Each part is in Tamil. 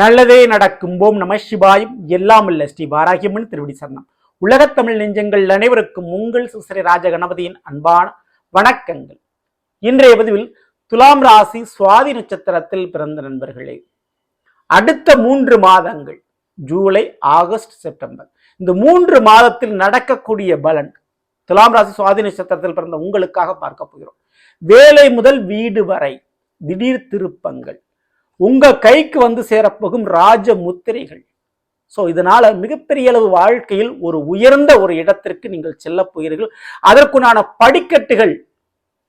நல்லதே நடக்கும். போம் நம சிவாயும். எல்லாம் இல்ல ஸ்ரீ பாராகியம்மன் திருவடி சரணம். உலகத்தமிழ் நெஞ்சங்கள் அனைவருக்கும் உங்கள் சுசரி ராஜ கணபதியின் அன்பான வணக்கங்கள். இன்றைய பதிவில் துலாம் ராசி சுவாதி நட்சத்திரத்தில் பிறந்த நண்பர்களே. அடுத்த மூன்று மாதங்கள் ஜூலை ஆகஸ்ட் செப்டம்பர். இந்த மூன்று மாதத்தில் நடக்கக்கூடிய பலன் துலாம் ராசி சுவாதி நட்சத்திரத்தில் பிறந்த உங்களுக்காக பார்க்க போகிறோம். வேலை முதல் வீடு வரை திடீர் திருப்பங்கள். உங்கள் கைக்கு வந்து சேரப்போகும் ராஜ முத்திரைகள். ஸோ இதனால் மிகப்பெரிய அளவு வாழ்க்கையில் ஒரு உயர்ந்த ஒரு இடத்திற்கு நீங்கள் செல்ல போகிறீர்கள். அதற்குண்டான படிக்கட்டுகள்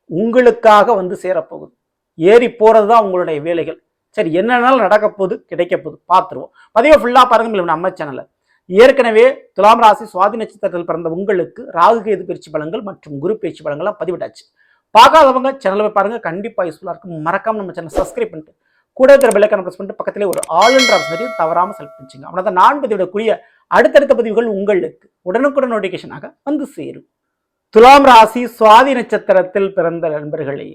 உங்களுக்காக வந்து சேரப்போகுது. ஏறி போகிறது தான் உங்களுடைய வேலைகள். சரி என்னென்னாலும் நடக்க போகுது கிடைக்க போகுது பார்த்துருவோம். பதிவை ஃபுல்லாக பாருங்கள் நம்ம சேனலில் ஏற்கனவே துலாம் ராசி சுவாதி நட்சத்திரத்தில் பிறந்த உங்களுக்கு ராகு கேது பயிற்சி பலங்கள் மற்றும் குரு பயிற்சி பலங்கள்லாம் பதிவிட்டாச்சு. பார்க்காதவங்க சேனலை போய் பாருங்க. கண்டிப்பாக யூஸ்ஃபுல்லாக இருக்கும். மறக்காம நம்ம சேனல் சப்ஸ்கிரைப் பண்ணிட்டு கூட இருக்கிற பெல்லைக்கான ப்ரெஸ் பண்ணிட்டு பக்கத்திலே ஒரு ஆளுன்ற ஆப்ஷன் தவறாமல் செலக்ட் பண்ணிச்சிங்க. அப்படின்னா தான் நான் பதிவிடக்கூடிய அடுத்தடுத்த பதிவுகள் உங்களுக்கு உடனுக்குடன் நோட்டிஃபிகேஷனாக வந்து சேரும். துலாம் ராசி சுவாதி நட்சத்திரத்தில் பிறந்த நண்பர்களே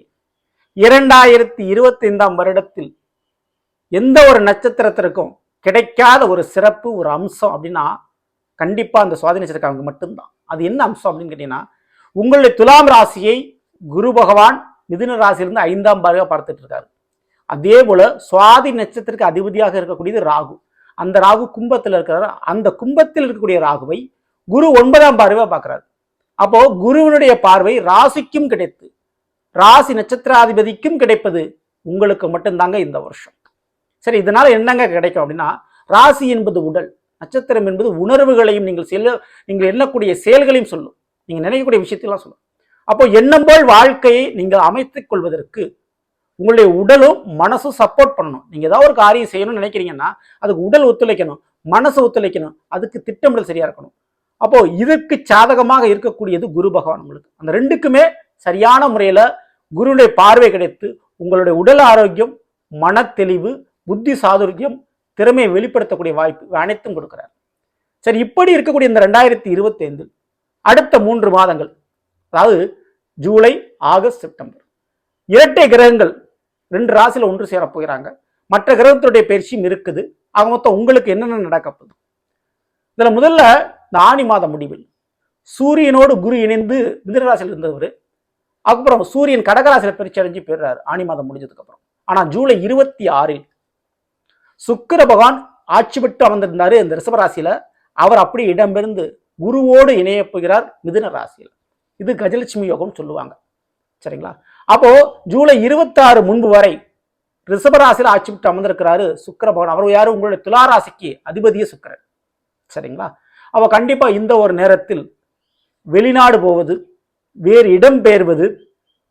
இரண்டாயிரத்தி இருபத்தைந்தாம் வருடத்தில் எந்த ஒரு நட்சத்திரத்திற்கும் கிடைக்காத ஒரு சிறப்பு ஒரு அம்சம் அப்படின்னா கண்டிப்பாக அந்த சுவாதி நட்சத்திரக்காரங்க மட்டும்தான். அது என்ன அம்சம் அப்படின்னு கேட்டிங்கன்னா உங்களுடைய துலாம் ராசியை குரு பகவான் மிதுன ராசியிலிருந்து ஐந்தாம் பாருக பார்த்துட்டு இருக்காரு. அதே போல் சுவாதி நட்சத்திரத்துக்கு அதிபதியாக இருக்கக்கூடியது ராகு. அந்த ராகு கும்பத்தில் இருக்கிறார். அந்த கும்பத்தில் இருக்கக்கூடிய ராகுவை குரு ஒன்பதாம் பார்வையாக பார்க்குறாரு. அப்போ குருவினுடைய பார்வை ராசிக்கும் கிடைத்து ராசி நட்சத்திராதிபதிக்கும் கிடைப்பது உங்களுக்கு மட்டும்தாங்க இந்த வருஷம். சரி இதனால் என்னங்க கிடைக்கும் அப்படின்னா ராசி என்பது உடல் நட்சத்திரம் என்பது உணர்வுகளையும் நீங்கள் செல்ல நீங்கள் எண்ணக்கூடிய செயல்களையும் சொல்லும். நீங்கள் நினைக்கக்கூடிய விஷயத்தெல்லாம் சொல்லும். அப்போ எண்ணம் போல் வாழ்க்கையை நீங்கள் அமைத்துக் கொள்வதற்கு உங்களுடைய உடலும் மனசும் சப்போர்ட் பண்ணணும். நீங்கள் ஏதாவது ஒரு காரியம் செய்யணும்னு நினைக்கிறீங்கன்னா அதுக்கு உடல் ஒத்துழைக்கணும் மனசு ஒத்துழைக்கணும் அதுக்கு திட்டமிடல் சரியாக இருக்கணும். அப்போ இதுக்கு சாதகமாக இருக்கக்கூடியது குரு பகவான் உங்களுக்கு. அந்த ரெண்டுக்குமே சரியான முறையில் குருவுடைய பார்வை கிடைத்து உங்களுடைய உடல் ஆரோக்கியம் மன தெளிவு புத்தி சாதுரியம் திறமையை வெளிப்படுத்தக்கூடிய வாய்ப்பு அனைத்தும் கொடுக்குறார். சரி இப்படி இருக்கக்கூடிய இந்த ரெண்டாயிரத்தி இருபத்தைந்தில் அடுத்த மூன்று மாதங்கள் அதாவது ஜூலை ஆகஸ்ட் செப்டம்பர் இரட்டை கிரகங்கள் ரெண்டு ராசியில ஒன்று சேர போகிறாங்க. மற்ற கிரகத்துடைய பயிற்சியும் இருக்குது. அவங்க மொத்தம் உங்களுக்கு என்னென்ன நடக்க போகுது? இதுல முதல்ல இந்த ஆணி மாத முடிவில் சூரியனோடு குரு இணைந்து மிதனராசியில் இருந்தவர் அதுக்கப்புறம் சூரியன் கடகராசியில பயிற்சி அடைஞ்சு போயிடுறாரு ஆணி மாதம் முடிஞ்சதுக்கு அப்புறம். ஆனா ஜூலை இருபத்தி ஆறில் சுக்கர பகவான் ஆட்சி விட்டு அமர்ந்திருந்தார் இந்த ரிஷபராசியில் அவர் அப்படி இடம்பெயர்ந்து குருவோடு இணைய போகிறார் மிதுன ராசியில். இது கஜலட்சுமி யோகம் சொல்லுவாங்க. சரிங்களா? அப்போ ஜூலை இருபத்தாறு முன்பு வரை ரிஷபராசியில் ஆட்சி விட்டு அமர்ந்திருக்கிறாரு சுக்கிர பகவான். அவர் யாரும் உங்களுடைய துளாராசிக்கு அதிபதிய சுக்கரன். சரிங்களா? அப்போ கண்டிப்பாக இந்த ஒரு நேரத்தில் வெளிநாடு போவது வேறு இடம் பெயர்வது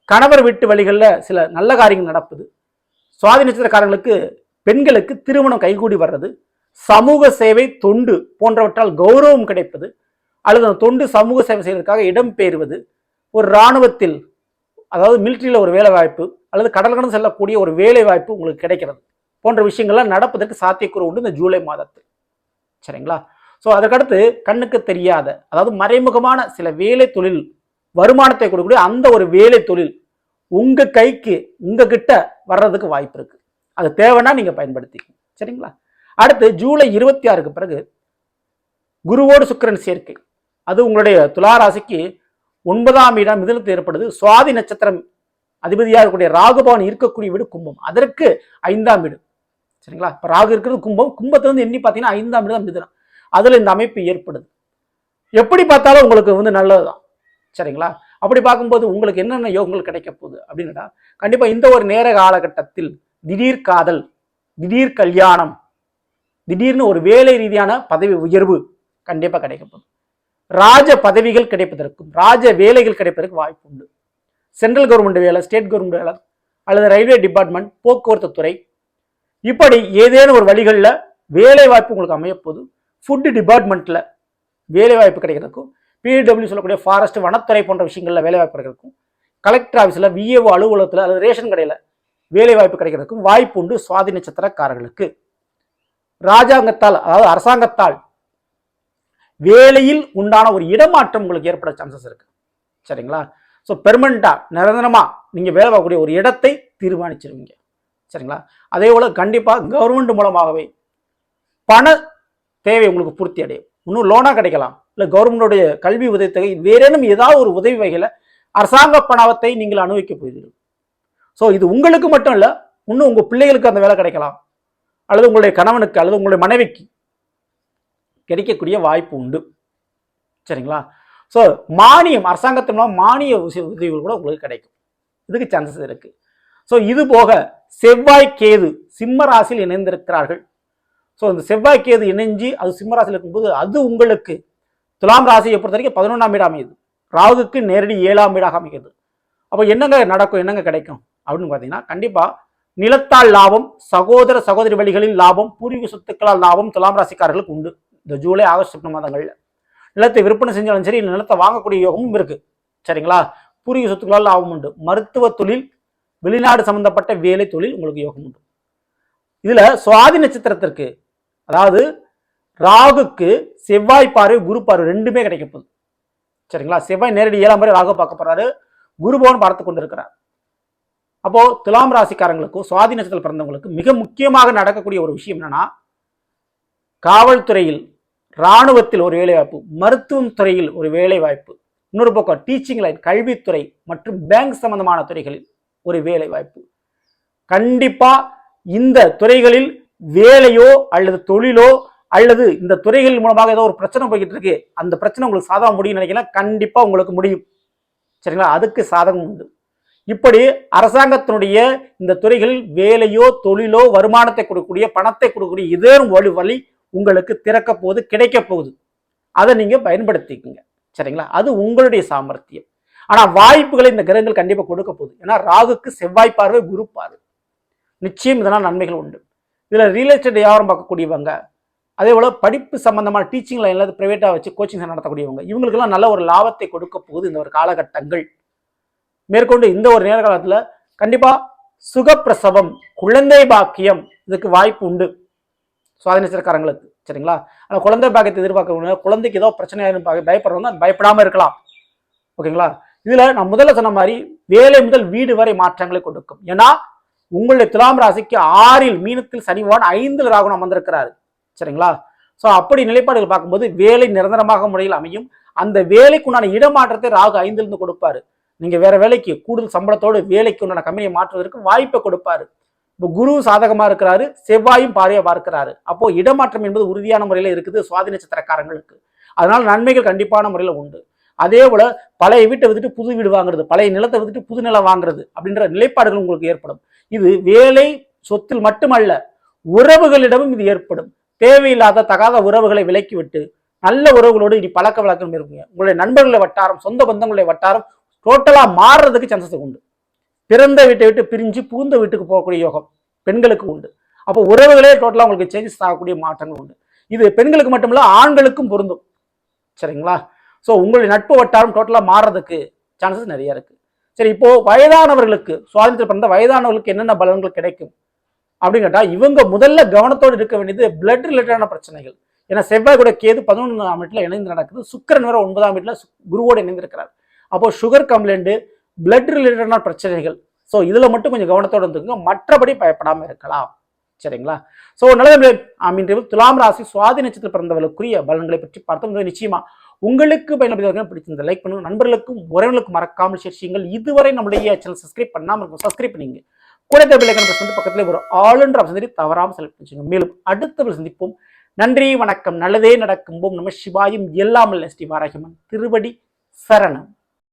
கணவர் வீட்டு வழிகளில் சில நல்ல காரியங்கள் நடப்பது சுவாதி நட்சத்திரக்காரங்களுக்கு பெண்களுக்கு திருமணம் கைகூடி வர்றது சமூக சேவை தொண்டு போன்றவற்றால் கௌரவம் கிடைப்பது அல்லது அந்த தொண்டு சமூக சேவை செய்வதற்காக இடம் பெயர்வது ஒரு இராணுவத்தில் அதாவது மிலிட்ரியில் ஒரு வேலை வாய்ப்பு அல்லது கடல் கடந்து செல்லக்கூடிய ஒரு வேலை வாய்ப்பு உங்களுக்கு கிடைக்கிறது. போன்ற விஷயங்கள்லாம் நடப்பதற்கு சாத்தியக்கூறு உண்டு இந்த ஜூலை மாதத்தில். சரிங்களா? ஸோ அதற்கடுத்து கண்ணுக்கு தெரியாத அதாவது மறைமுகமான சில வேலை தொழில் வருமானத்தை கொடுக்கக்கூடிய அந்த ஒரு வேலை தொழில் உங்கள் கைக்கு உங்கள் கிட்ட வர்றதுக்கு வாய்ப்பு இருக்குது அது தேவைன்னா நீங்கள் பயன்படுத்திக்கணும் சரிங்களா? அடுத்து ஜூலை இருபத்தி ஆறுக்கு பிறகு குருவோடு சுக்கிரன் சேர்க்கை. அது உங்களுடைய துளாராசிக்கு ஒன்பதாம் இடம் மிதனத்தில் ஏற்படுது சுவாதி நட்சத்திரம் அதிபதியாக இருக்கக்கூடிய ராகுபவன் இருக்கக்கூடிய வீடு கும்பம். அதற்கு ஐந்தாம் வீடு. சரிங்களா? இப்போ ராகு இருக்கிறது கும்பம். கும்பத்தில் வந்து எண்ணி பார்த்தீங்கன்னா ஐந்தாம் வீடு தான் மிதனம். அதில் இந்த அமைப்பு ஏற்படுது. எப்படி பார்த்தாலும் உங்களுக்கு வந்து நல்லதுதான். சரிங்களா? அப்படி பார்க்கும்போது உங்களுக்கு என்னென்ன யோகங்கள் கிடைக்க போகுது அப்படின்னா கண்டிப்பாக இந்த ஒரு நேர காலகட்டத்தில் திடீர் காதல் திடீர் கல்யாணம் திடீர்னு ஒரு வேலை ரீதியான பதவி உயர்வு கண்டிப்பாக கிடைக்க போகுது. ராஜ பதவிகள் கிடைப்பதற்கும் ராஜ வேலைகள் கிடைப்பதற்கு வாய்ப்பு உண்டு சென்ட்ரல் கவர்மெண்ட் வேலை ஸ்டேட் கவர்மெண்ட் வேலை அல்லது ரயில்வே டிபார்ட்மெண்ட் போக்குவரத்து துறை. இப்படி ஏதேனும் ஒரு வழிகளில் வேலை வாய்ப்பு உங்களுக்கு அமையப்போது ஃபுட்டு டிபார்ட்மெண்ட்டில் வேலை வாய்ப்பு கிடைக்கிறதுக்கும் பிடபிள்யூ சொல்லக்கூடிய ஃபாரஸ்ட் வனத்துறை போன்ற விஷயங்களில் வேலை வாய்ப்பு கிடைக்கிறதுக்கும் கலெக்டர் ஆஃபீஸில் விஏஓ அலுவலகத்தில் அல்லது ரேஷன் கடையில் வேலை வாய்ப்பு கிடைக்கிறதுக்கும் வாய்ப்பு உண்டு சுவாதி நட்சத்திரக்காரர்களுக்கு. ராஜாங்கத்தால் அதாவது அரசாங்கத்தால் வேலையில் உண்டான ஒரு இடமாற்றம் உங்களுக்கு ஏற்பட சான்சஸ் இருக்கு. சரிங்களா? ஸோ பெர்மனண்டா நிரந்தரமா நீங்க வேலை பார்க்கக்கூடிய ஒரு இடத்தை தீர்மானிச்சிருவீங்க. சரிங்களா? அதே போல கண்டிப்பா கவர்மெண்ட் மூலமாகவே பண தேவை உங்களுக்கு பூர்த்தி அடையும். இன்னும் லோனா கிடைக்கலாம். இல்லை கவர்மெண்டோடைய கல்வி உதவித்தொகை வேறேனும் ஏதாவது ஒரு உதவி வகையில் அரசாங்க பணத்தை நீங்கள் அனுபவிக்க போகிறீர்கள். ஸோ இது உங்களுக்கு மட்டும் இல்லை இன்னும் உங்கள் பிள்ளைகளுக்கு அந்த வேலை கிடைக்கலாம். அல்லது உங்களுடைய கணவனுக்கு அல்லது உங்களுடைய மனைவிக்கு. கிடைக்கக்கூடிய வாய்ப்பு உண்டு. சரிங்களா? ஸோ மானியம் அரசாங்கத்தின் மூலம் மானிய உதவிகள் கூட உங்களுக்கு கிடைக்கும். இதுக்கு சான்சஸ் இருக்கு. ஸோ இது போக செவ்வாய் கேது சிம்ம ராசியில் இணைந்திருக்கிறார்கள். ஸோ இந்த செவ்வாய் கேது இணைஞ்சு அது சிம்ம ராசியில் இருக்கும்போது அது உங்களுக்கு துலாம் ராசியை பொறுத்த வரைக்கும் பதினொன்றாம் வீடு அமையுது. ராகுக்கு நேரடி ஏழாம் வீடாக அமைகிறது. அப்போ என்னங்க நடக்கும் என்னங்க கிடைக்கும்? அப்படின்னு பார்த்தீங்கன்னா கண்டிப்பாக நிலத்தால் லாபம் சகோதர சகோதரி வழிகளில் லாபம் பூர்வீக சொத்துக்களால் லாபம் துலாம் ராசிக்காரர்களுக்கு உண்டு. இந்த ஜூலை ஆகஸ்ட் செப்டம்பர் மாதங்களில் நிலத்தை விற்பனை செஞ்சாலும் சரி இல்லை நிலத்தை வாங்கக்கூடிய யோகமும் இருக்கு. சரிங்களா? பூர்வீக சொத்துக்களால் லாபம் உண்டு. மருத்துவ தொழில் வெளிநாடு சம்பந்தப்பட்ட வேலை தொழில் உங்களுக்கு யோகம் உண்டு. இதில் சுவாதி நட்சத்திரத்திற்கு அதாவது ராகுக்கு செவ்வாய் பார்வை குரு பார்வை ரெண்டுமே கிடைக்க போகுது. சரிங்களா? செவ்வாய் நேரடி ஏழாம் முறை ராகு பார்க்க போறாரு. குருபவன் பார்த்து கொண்டிருக்கிறார். அப்போ துலாம் ராசிக்காரங்களுக்கும் சுவாதி நட்சத்திரத்தில் பிறந்தவங்களுக்கு மிக முக்கியமாக நடக்கக்கூடிய ஒரு விஷயம் என்னன்னா காவல்துறையில் இராணுவத்தில் ஒரு வேலைவாய்ப்பு மருத்துவம் துறையில் ஒரு வேலைவாய்ப்பு இன்னொரு பக்கம் டீச்சிங் லைன் கல்வித்துறை மற்றும் பேங்க் சம்பந்தமான துறைகளில் ஒரு வேலைவாய்ப்பு. கண்டிப்பாக இந்த துறைகளில் வேலையோ அல்லது தொழிலோ அல்லது இந்த துறைகள் மூலமாக ஏதோ ஒரு பிரச்சனை போய்கிட்டு இருக்கு அந்த பிரச்சனை உங்களுக்கு சாதகம் முடியும்னு நினைக்கிறேன் கண்டிப்பாக உங்களுக்கு முடியும். சரிங்களா? அதுக்கு சாதகம் உண்டு. இப்படி அரசாங்கத்தினுடைய இந்த துறைகளில் வேலையோ தொழிலோ வருமானத்தை கொடுக்கக்கூடிய பணத்தை கொடுக்கக்கூடிய இதே வழி வழி உங்களுக்கு திறக்க போகுது கிடைக்க போகுது. அதை நீங்கள் பயன்படுத்திக்கங்க. சரிங்களா? அது உங்களுடைய சாமர்த்தியம். ஆனால் வாய்ப்புகளை இந்த கிரகங்கள் கண்டிப்பாக கொடுக்க போகுது. ஏன்னா ராகுக்கு செவ்வாய் பார்வை குரு பார்வை. நிச்சயம் இதனால் நன்மைகள் உண்டு. இதில் ரியல் எஸ்டேட் வியாபாரம் பார்க்கக்கூடியவங்க அதே போல் படிப்பு சம்மந்தமான டீச்சிங் லைனில் ப்ரைவேட்டாக வச்சு கோச்சிங் நடத்தக்கூடியவங்க இவங்களுக்கெல்லாம் நல்ல ஒரு லாபத்தை கொடுக்க போகுது இந்த ஒரு காலகட்டங்கள். மேற்கொண்டு இந்த ஒரு நேர காலத்தில் கண்டிப்பாக சுகப்பிரசவம் குழந்தை பாக்கியம் இதுக்கு வாய்ப்பு உண்டு. சுவாதீனக்காரங்களுக்கு சரிங்களா? ஆனால் குழந்தை பாக்கியத்தை எதிர்பார்க்கணும் குழந்தைக்கு ஏதோ பிரச்சனையாக பயப்படுறவங்க பயப்படாமல் இருக்கலாம். ஓகேங்களா? இதில் நான் முதல்ல சொன்ன மாதிரி வேலை முதல் வீடு வரை மாற்றங்களை கொடுக்கும். ஏன்னா உங்களுடைய துலாம் ராசிக்கு ஆறில் மீனத்தில் சனி பகவான் ஐந்தில் ராகுணம் வந்திருக்கிறாரு. சரிங்களா? ஸோ அப்படி நிலைப்பாடுகள் பார்க்கும்போது வேலை நிரந்தரமாக முறையில் அமையும். அந்த வேலைக்கு உண்டான இடமாற்றத்தை ராகு ஐந்திலிருந்து கொடுப்பாரு. நீங்கள் வேற வேலைக்கு கூடுதல் சம்பளத்தோடு வேலைக்கு உண்டான கம்பெனியை மாற்றுவதற்கு வாய்ப்பை கொடுப்பாரு. இப்போ குரு சாதகமாக இருக்கிறாரு செவ்வாயும் பார்வையா பார்க்கிறாரு. அப்போ இடமாற்றம் என்பது உறுதியான முறையில் இருக்குது சுவாதி நட்சத்திரக்காரங்களுக்கு. அதனால் நன்மைகள் கண்டிப்பான முறையில் உண்டு. அதே போல பழைய வீட்டை வித்துட்டு புது வீடு வாங்குறது பழைய நிலத்தை வித்துட்டு புது நிலம் வாங்குறது அப்படின்ற நிலைப்பாடுகள் உங்களுக்கு ஏற்படும். இது வேலை சொத்தில் மட்டுமல்ல உறவுகளிடமும் இது ஏற்படும். தேவையில்லாத தகாத உறவுகளை விலக்கிவிட்டு நல்ல உறவுகளோடு இனி பழக்க வழக்கம் இருக்குங்க உங்களுடைய நண்பர்களுடைய வட்டாரம் சொந்த பந்தங்களுடைய வட்டாரம் டோட்டலாக மாறுறதுக்கு சான்சஸ் உண்டு. பிறந்த வீட்டை விட்டு பிரிஞ்சு புகுந்த வீட்டுக்கு போகக்கூடிய யோகம் பெண்களுக்கு உண்டு. அப்போ உறவுகளே டோட்டலாக உங்களுக்கு சேஞ்சஸ் ஆகக்கூடிய மாற்றங்கள் உண்டு. இது பெண்களுக்கு மட்டுமில்ல ஆண்களுக்கும் பொருந்தும். சரிங்களா? ஸோ உங்களுடைய நட்பு வட்டாரம் டோட்டலாக மாறுறதுக்கு சான்சஸ் நிறைய இருக்குது சரி இப்போ வயதானவர்களுக்கு சுவாதந்திரம் பிறந்த வயதானவர்களுக்கு என்னென்ன பலன்கள் கிடைக்கும்? அப்படின்னு கேட்டால் இவங்க முதல்ல கவனத்தோடு இருக்க வேண்டியது பிளட் ரிலேட்டடான பிரச்சனைகள். ஏன்னா செவ்வாய் கூட கேது பதினொன்றாம் வீட்டில் இணைந்து நடக்குது. சுக்கிரன் வேற ஒன்பதாம் வீட்டில் குருவோடு இணைந்திருக்கிறார். அப்போ சுகர் கம்ப்ளைண்ட்டு பிளட் ரிலேட்டடான பிரச்சனைகள் ஸோ இதில் மட்டும் கொஞ்சம் கவனத்தோடு இருந்துக்குங்க. மற்றபடி பயப்படாமல் இருக்கலாம். சரிங்களா? ஸோ நல்லது மீன் துலாம் ராசி சுவாதி நட்சத்திரம் பிறந்தவர்களுக்குரிய பலன்களை பற்றி பார்த்தோம். நிச்சயமா உங்களுக்கு பயன்படுத்தவர்கள் பிடிச்சிருந்த லைக் பண்ணுங்க. நண்பர்களுக்கும் உறவுகளுக்கும் மறக்காமல் ஷேர் செய்யுங்கள். இதுவரை நம்முடைய சேனல் சப்ஸ்கிரைப் பண்ணாமல் இருக்கும் சப்ஸ்கிரைப் பண்ணிங்க. கூட தேவையான பிரஸ் வந்து ஒரு ஆளுன்ற ஆப்ஷன் தவறாமல் செலக்ட் வச்சுங்க மேலும் அடுத்த சந்திப்போம். நன்றி வணக்கம். நல்லதே நடக்கும். நம்ம சிவாயும். எல்லாம் ஸ்ரீ வாராகிமன். திருவடி சரணம்.